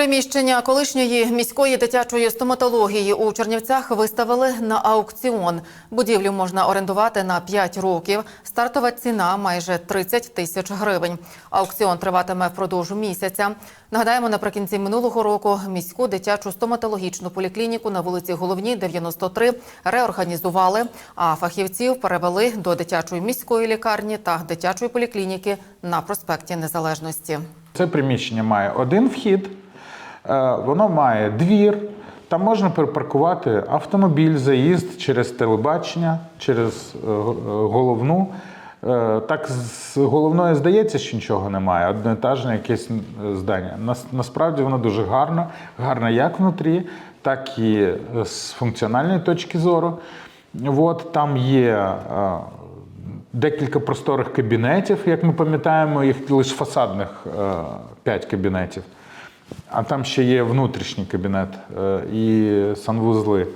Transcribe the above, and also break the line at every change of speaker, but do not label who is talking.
Приміщення колишньої міської дитячої стоматології у Чернівцях виставили на аукціон. Будівлю можна орендувати на 5 років. Стартова ціна майже 30 тисяч гривень. Аукціон триватиме впродовж місяця. Нагадаємо, наприкінці минулого року міську дитячу стоматологічну поліклініку на вулиці Головній, 93, реорганізували, а фахівців перевели до дитячої міської лікарні та дитячої поліклініки на проспекті Незалежності.
Це приміщення має один вхід, воно має двір. Там можна припаркувати автомобіль, заїзд через телебачення, через е, е, головну. Е, Так з головної здається, що нічого немає, одноетажне якесь е, здання. Нас- Насправді воно дуже гарно, гарно як внутрі, так і е, з функціональної точки зору. От, там є е, декілька просторих кабінетів, як ми пам'ятаємо, їх лише фасадних 5 кабінетів. А там ще є внутрішній кабінет е, і санвузли.